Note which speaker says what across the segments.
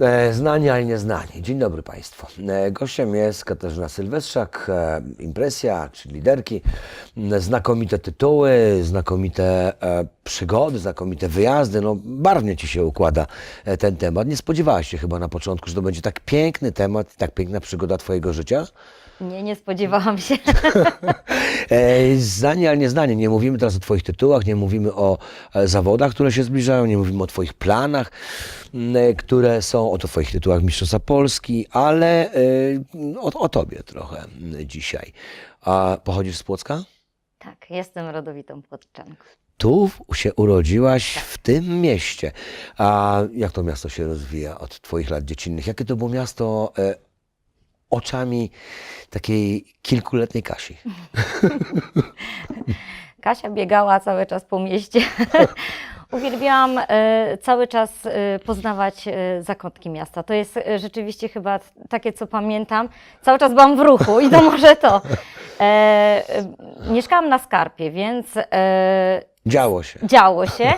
Speaker 1: E, Znani, ale nieznani. Dzień dobry Państwu. E, Gościem jest Katarzyna Sylwestrzak, e, Impresja, czy liderki. Znakomite tytuły, znakomite przygody, znakomite wyjazdy. No, barwnie Ci się układa ten temat. Nie spodziewałaś się chyba na początku, że to będzie tak piękny temat, tak piękna przygoda Twojego życia?
Speaker 2: Nie, nie spodziewałam się.
Speaker 1: E, Znani, ale nieznani. Nie mówimy teraz o Twoich tytułach, nie mówimy o e, zawodach, które się zbliżają, nie mówimy o Twoich planach, m, e, które są, o Twoich tytułach Mistrzostwa Polski, ale o, o Tobie trochę m, dzisiaj. A pochodzisz z Płocka?
Speaker 2: Tak, jestem rodowitą płotczanką.
Speaker 1: Tu się urodziłaś w tym mieście. A jak to miasto się rozwija od Twoich lat dziecinnych? Jakie to było miasto oczami takiej kilkuletniej Kasi?
Speaker 2: Kasia biegała cały czas po mieście. Uwielbiałam e, cały czas e, poznawać e, zakątki miasta. To jest rzeczywiście chyba takie, co pamiętam. Cały czas byłam w ruchu i to może to. E, e, mieszkałam na Skarpie, więc e,
Speaker 1: Działo się.
Speaker 2: działo się.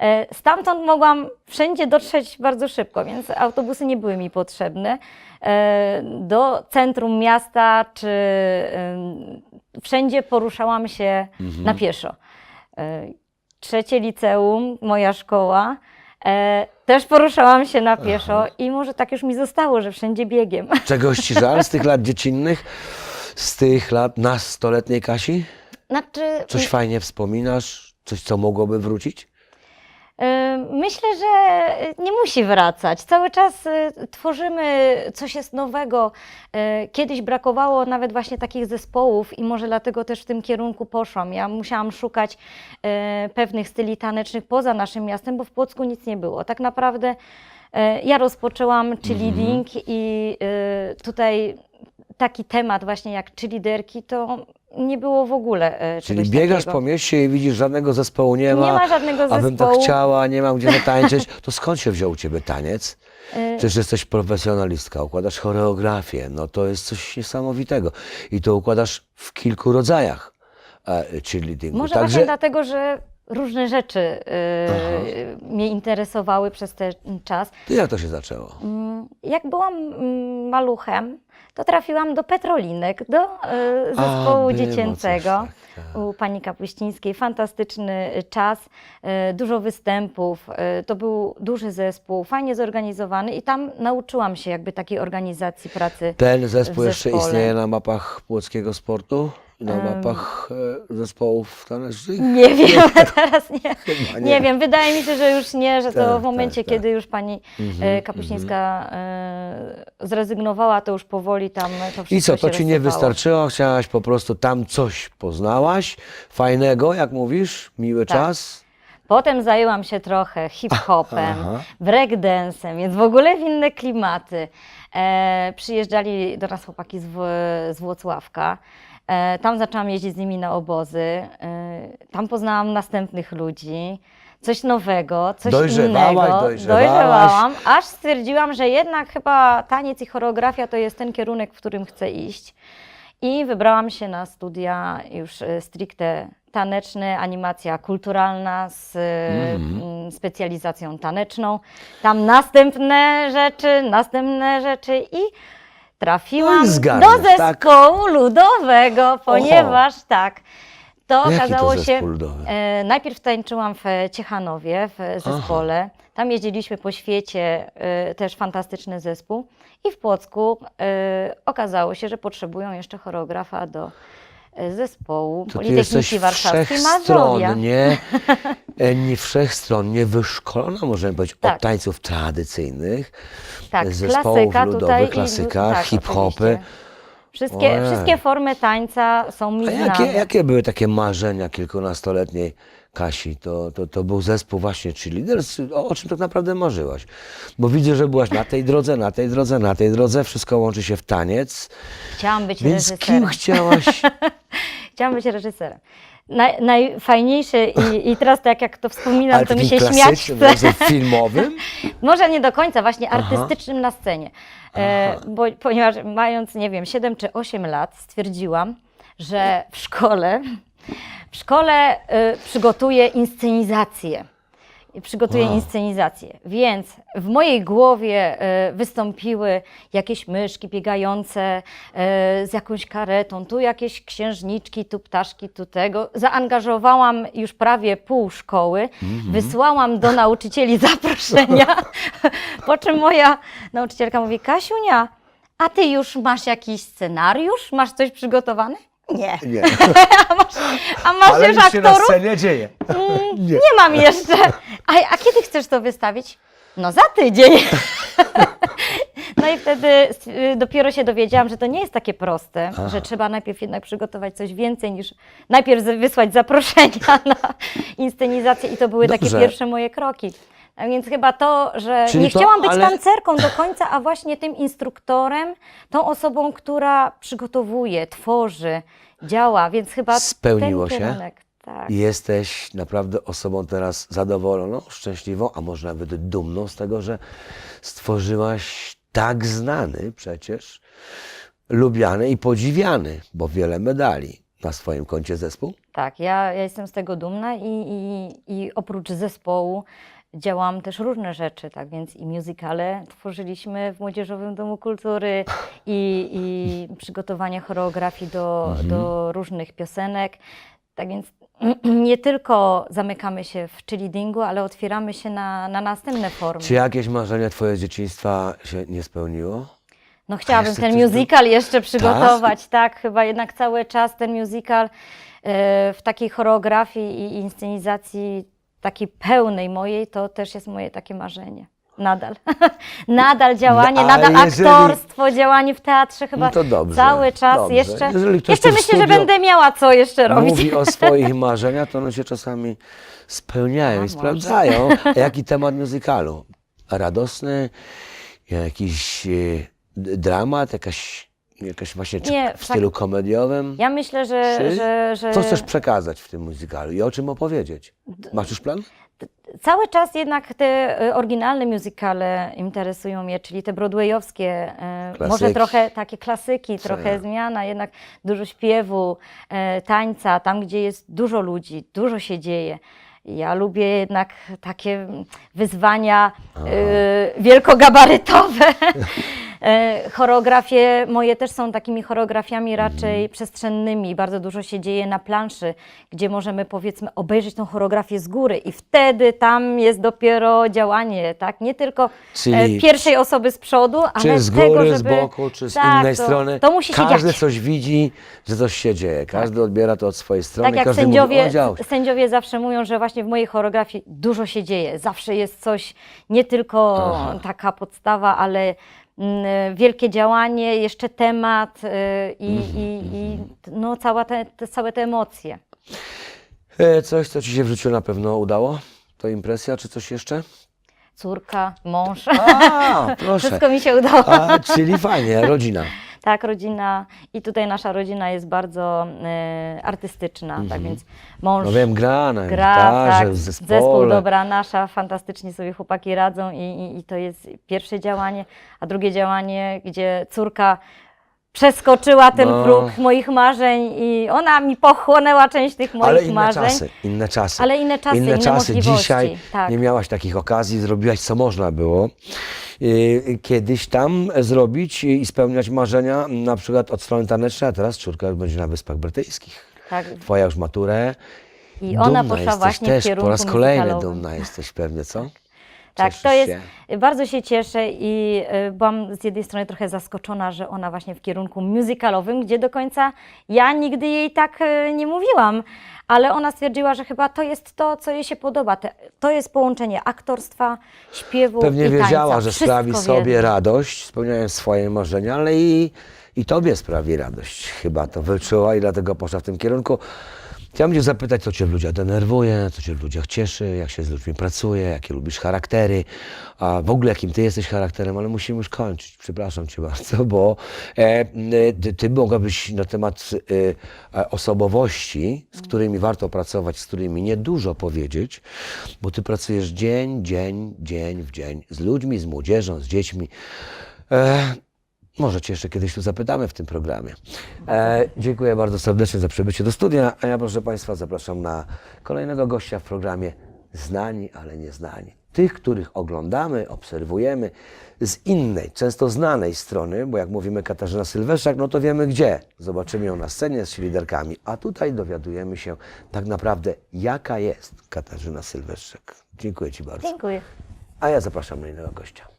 Speaker 2: E, Stamtąd mogłam wszędzie dotrzeć bardzo szybko, więc autobusy nie były mi potrzebne. E, Do centrum miasta czy wszędzie poruszałam się na pieszo. E, Trzecie liceum, moja szkoła, e, też poruszałam się na pieszo i może tak już mi zostało, że wszędzie biegiem.
Speaker 1: Czegoś ci żal z tych lat dziecinnych? Z tych lat nastoletniej Kasi?
Speaker 2: Znaczy,
Speaker 1: Coś fajnie wspominasz? Coś, co mogłoby wrócić?
Speaker 2: Myślę, że nie musi wracać. Cały czas y, tworzymy coś jest nowego. Y, Kiedyś brakowało nawet właśnie takich zespołów i może dlatego też w tym kierunku poszłam. Ja musiałam szukać pewnych styli tanecznych poza naszym miastem, bo w Płocku nic nie było. Tak naprawdę ja rozpoczęłam cheerleading i y, tutaj taki temat właśnie jak cheerleaderki to nie było w ogóle y,
Speaker 1: Czyli
Speaker 2: czegoś
Speaker 1: biegasz
Speaker 2: takiego.
Speaker 1: po mieście i widzisz, żadnego zespołu nie ma.
Speaker 2: Nie ma żadnego
Speaker 1: A bym tak
Speaker 2: zespołu.
Speaker 1: chciała, nie mam gdzie zatańczyć. To skąd się wziął u ciebie taniec?
Speaker 2: Y,
Speaker 1: Przecież jesteś profesjonalistka, układasz choreografię, no to jest coś niesamowitego. I to układasz w kilku rodzajach e, cheerleadingu.
Speaker 2: Może właśnie dlatego, że różne rzeczy y, mnie interesowały przez ten czas.
Speaker 1: to jak to się zaczęło?
Speaker 2: Mm, Jak byłam mm, maluchem, to trafiłam do Petrolinek, do y, zespołu
Speaker 1: było
Speaker 2: dziecięcego
Speaker 1: tak, tak.
Speaker 2: u pani Kapuścińskiej. Fantastyczny y, czas, y, dużo występów. y, To był duży zespół, fajnie zorganizowany i tam nauczyłam się jakby takiej organizacji pracy.
Speaker 1: Ten zespół
Speaker 2: w
Speaker 1: jeszcze
Speaker 2: zespole.
Speaker 1: istnieje na mapach płockiego sportu? Na mapach e, zespołów tanecznych?
Speaker 2: Nie wiem, teraz nie.
Speaker 1: Chyba
Speaker 2: nie. wiem, wydaje mi się, że już nie, że to
Speaker 1: Tak,
Speaker 2: w momencie,
Speaker 1: tak, tak.
Speaker 2: kiedy już pani e, Kapuścińska e, zrezygnowała, to już powoli tam to wszystko
Speaker 1: I co, to ci nie wystarczyło? Chciałaś po prostu tam coś poznałaś, fajnego, jak mówisz, miły
Speaker 2: Tak.
Speaker 1: czas?
Speaker 2: Potem zajęłam się trochę hip-hopem, breakdance'em, więc w ogóle w inne klimaty. E, przyjeżdżali do nas chłopaki z, w, z Włocławka. E, tam zaczęłam jeździć z nimi na obozy. E, tam poznałam następnych ludzi. Coś nowego, coś
Speaker 1: Dojrzewałaś,
Speaker 2: innego.
Speaker 1: dojrzewałaś.
Speaker 2: Dojrzewałam, aż stwierdziłam, że jednak chyba taniec i choreografia to jest ten kierunek, w którym chcę iść. I wybrałam się na studia już e, stricte taneczne, animacja kulturalna z mm, specjalizacją taneczną. Tam następne rzeczy, następne rzeczy i trafiłam
Speaker 1: No i zgarniasz,
Speaker 2: do zespołu ludowego, ponieważ tak, to
Speaker 1: Jaki to
Speaker 2: okazało się.
Speaker 1: zespół ludowy?
Speaker 2: E, najpierw tańczyłam w Ciechanowie w zespole. Tam jeździliśmy po świecie, e, też fantastyczny zespół. I w Płocku e, okazało się, że potrzebują jeszcze choreografa do zespołu
Speaker 1: To
Speaker 2: Politechniki Warszawskiej Mazowia.
Speaker 1: wszechstronnie, e, nie wszechstronnie wyszkolona, możemy powiedzieć,
Speaker 2: Tak.
Speaker 1: od tańców tradycyjnych,
Speaker 2: Tak,
Speaker 1: zespołów
Speaker 2: klasyka
Speaker 1: ludowych,
Speaker 2: tutaj i-
Speaker 1: klasyka,
Speaker 2: tak,
Speaker 1: hip-hopy.
Speaker 2: oczywiście. Wszystkie,
Speaker 1: Ojej.
Speaker 2: wszystkie formy tańca są mi
Speaker 1: A
Speaker 2: znane.
Speaker 1: jakie, jakie były takie marzenia kilkunastoletniej Kasi? To, to, to był zespół właśnie cheerleaders. O, o czym tak naprawdę marzyłaś? Bo widzę, że byłaś na tej drodze, na tej drodze, na tej drodze. Wszystko łączy się w taniec.
Speaker 2: Chciałam być
Speaker 1: Więc
Speaker 2: reżyserem.
Speaker 1: kim chciałaś?
Speaker 2: Chciałam być reżyserem. Naj, najfajniejsze i, i teraz tak jak to wspominam,
Speaker 1: Ale
Speaker 2: to mi się śmiać chce.
Speaker 1: filmowym?
Speaker 2: Może nie do końca, właśnie
Speaker 1: Aha.
Speaker 2: artystycznym na scenie. E, bo, ponieważ mając, nie wiem, 7 czy 8 lat, stwierdziłam, że w szkole, w szkole e, przygotuję inscenizację. Przygotuję
Speaker 1: Wow.
Speaker 2: inscenizację. Więc w mojej głowie e, wystąpiły jakieś myszki biegające e, z jakąś karetą, tu jakieś księżniczki, tu ptaszki, tu tego. Zaangażowałam już prawie pół szkoły, wysłałam do nauczycieli zaproszenia, po czym moja nauczycielka mówi, Kasiunia, a ty już masz jakiś scenariusz? Masz coś przygotowane? Nie.
Speaker 1: Nie,
Speaker 2: A masz, a masz
Speaker 1: ale
Speaker 2: już
Speaker 1: nic się na scenie dzieje. Nie.
Speaker 2: Nie mam jeszcze. A, a kiedy chcesz to wystawić? No za tydzień. No i wtedy y, dopiero się dowiedziałam, że to nie jest takie proste,
Speaker 1: Aha.
Speaker 2: że trzeba najpierw jednak przygotować coś więcej niż najpierw wysłać zaproszenia na inscenizację i to były takie
Speaker 1: Dobrze.
Speaker 2: pierwsze moje kroki. A więc chyba to, że
Speaker 1: Czyli
Speaker 2: nie
Speaker 1: to-
Speaker 2: chciałam być
Speaker 1: ale-
Speaker 2: tancerką do końca, a właśnie tym instruktorem, tą osobą, która przygotowuje, tworzy, działa, więc chyba
Speaker 1: Spełniło
Speaker 2: ten
Speaker 1: się?
Speaker 2: Tak.
Speaker 1: I Jesteś naprawdę osobą teraz zadowoloną, szczęśliwą, a może nawet dumną z tego, że stworzyłaś tak znany przecież, lubiany i podziwiany, bo wiele medali na swoim koncie zespół.
Speaker 2: Tak, ja, ja jestem z tego dumna i, i, i oprócz zespołu działam też różne rzeczy, tak więc i musicale tworzyliśmy w Młodzieżowym Domu Kultury i, i przygotowanie choreografii do,
Speaker 1: Mhm.
Speaker 2: do różnych piosenek. Tak więc nie tylko zamykamy się w cheerleadingu, ale otwieramy się na, na następne formy.
Speaker 1: Czy jakieś marzenie twoje z dzieciństwa się nie spełniło?
Speaker 2: No chciałabym
Speaker 1: jeszcze
Speaker 2: ten
Speaker 1: coś do-
Speaker 2: musical jeszcze przygotować, tak? Chyba jednak cały czas ten musical e, w takiej choreografii i inscenizacji takiej pełnej mojej, to też jest moje takie marzenie. Nadal. nadal działanie,
Speaker 1: No,
Speaker 2: nadal
Speaker 1: jeżeli-
Speaker 2: aktorstwo, działanie w teatrze chyba
Speaker 1: No to dobrze,
Speaker 2: cały czas
Speaker 1: dobrze.
Speaker 2: jeszcze. Jeszcze myślę, że będę miała co jeszcze robić.
Speaker 1: Mówi o swoich marzeniach, to one się czasami spełniają i
Speaker 2: może.
Speaker 1: sprawdzają. A jaki temat muzykalu? Radosny? Jakiś d- dramat? Jakaś, jakaś właśnie
Speaker 2: Nie,
Speaker 1: w
Speaker 2: fak-
Speaker 1: stylu komediowym?
Speaker 2: Ja myślę, że, że, że
Speaker 1: Co chcesz przekazać w tym muzykalu i o czym opowiedzieć? Masz już plan?
Speaker 2: Cały czas jednak te y, oryginalne musicale interesują mnie, czyli te broadwayowskie, y, może
Speaker 1: Klasyki.
Speaker 2: trochę takie klasyki,
Speaker 1: Co
Speaker 2: trochę
Speaker 1: ja?
Speaker 2: zmiana, jednak dużo śpiewu, y, tańca, tam gdzie jest dużo ludzi, dużo się dzieje. Ja lubię jednak takie wyzwania y, wielkogabarytowe. E, Choreografie moje też są takimi choreografiami raczej przestrzennymi. Bardzo dużo się dzieje na planszy, gdzie możemy powiedzmy obejrzeć tą choreografię z góry i wtedy tam jest dopiero działanie, tak? Nie tylko
Speaker 1: Czyli
Speaker 2: e, pierwszej osoby z przodu,
Speaker 1: Czy
Speaker 2: ale
Speaker 1: z
Speaker 2: tego,
Speaker 1: góry,
Speaker 2: żeby...
Speaker 1: z boku, czy z
Speaker 2: tak,
Speaker 1: innej
Speaker 2: to,
Speaker 1: strony?
Speaker 2: To musi się
Speaker 1: Każdy
Speaker 2: dziać.
Speaker 1: coś widzi, że coś się dzieje. Każdy odbiera to od swojej strony.
Speaker 2: Tak jak
Speaker 1: każdy
Speaker 2: sędziowie,
Speaker 1: mówi, o, działo się.
Speaker 2: sędziowie zawsze mówią, że właśnie w mojej choreografii dużo się dzieje. Zawsze jest coś, nie tylko
Speaker 1: Aha.
Speaker 2: taka podstawa, ale wielkie działanie, jeszcze temat y, i,
Speaker 1: Mhm,
Speaker 2: i, i no, cała te, te, całe te emocje.
Speaker 1: E, Coś, co ci się w życiu na pewno udało? To impresja, czy coś jeszcze?
Speaker 2: Córka, mąż,
Speaker 1: A, proszę.
Speaker 2: wszystko mi się udało.
Speaker 1: A, czyli fajnie, rodzina.
Speaker 2: Tak, rodzina i tutaj nasza rodzina jest bardzo y, artystyczna, tak więc mąż
Speaker 1: Mhm. No wiem, gra na
Speaker 2: gra, tak,
Speaker 1: w
Speaker 2: zespół. Dobra Nasza, fantastycznie sobie chłopaki radzą i, i, i to jest pierwsze działanie, a drugie działanie, gdzie córka przeskoczyła ten
Speaker 1: No.
Speaker 2: próg moich marzeń i ona mi pochłonęła część tych moich
Speaker 1: Ale inne
Speaker 2: marzeń.
Speaker 1: czasy, inne czasy.
Speaker 2: Ale inne czasy, inne możliwości,
Speaker 1: Dzisiaj
Speaker 2: tak.
Speaker 1: nie miałaś takich okazji, zrobiłaś co można było. Yy, Kiedyś tam zrobić i spełniać marzenia, na przykład od strony tanecznej, a teraz córka już będzie na Wyspach Brytyjskich.
Speaker 2: Tak.
Speaker 1: Twoja już maturę.
Speaker 2: I ona
Speaker 1: dumna
Speaker 2: poszła
Speaker 1: jesteś
Speaker 2: właśnie w
Speaker 1: też,
Speaker 2: kierunku
Speaker 1: po raz kolejny
Speaker 2: muzykalowym.
Speaker 1: dumna jesteś pewnie, co?
Speaker 2: Tak,
Speaker 1: Cieszysz
Speaker 2: to jest,
Speaker 1: się?
Speaker 2: bardzo się cieszę i y, byłam z jednej strony trochę zaskoczona, że ona właśnie w kierunku musicalowym, gdzie do końca ja nigdy jej tak y, nie mówiłam, ale ona stwierdziła, że chyba to jest to, co jej się podoba. To jest połączenie aktorstwa, śpiewu
Speaker 1: Pewnie
Speaker 2: i tańca.
Speaker 1: wiedziała, że
Speaker 2: Wszystko
Speaker 1: sprawi sobie radość, spełniając swoje marzenia, ale i, i tobie sprawi radość. Chyba to wyczuła i dlatego poszła w tym kierunku. Chciałbym cię zapytać, co cię w ludziach denerwuje, co cię w ludziach cieszy, jak się z ludźmi pracuje, jakie lubisz charaktery, a w ogóle jakim ty jesteś charakterem, ale musimy już kończyć. Przepraszam cię bardzo, bo e, e, ty, ty mogłabyś na temat e, e, osobowości, z którymi warto pracować, z którymi niedużo powiedzieć, bo ty pracujesz dzień, dzień, dzień w dzień z ludźmi, z młodzieżą, z dziećmi. E, może Cię jeszcze kiedyś tu zapytamy w tym programie. E, dziękuję bardzo serdecznie za przybycie do studia, a ja proszę Państwa zapraszam na kolejnego gościa w programie znani, ale nieznani. Tych, których oglądamy, obserwujemy z innej, często znanej strony, bo jak mówimy Katarzyna Sylweszczak, no to wiemy gdzie. Zobaczymy ją na scenie z liderkami, a tutaj dowiadujemy się tak naprawdę, jaka jest Katarzyna Sylweszczak. Dziękuję Ci bardzo.
Speaker 2: Dziękuję.
Speaker 1: A ja zapraszam na innego gościa.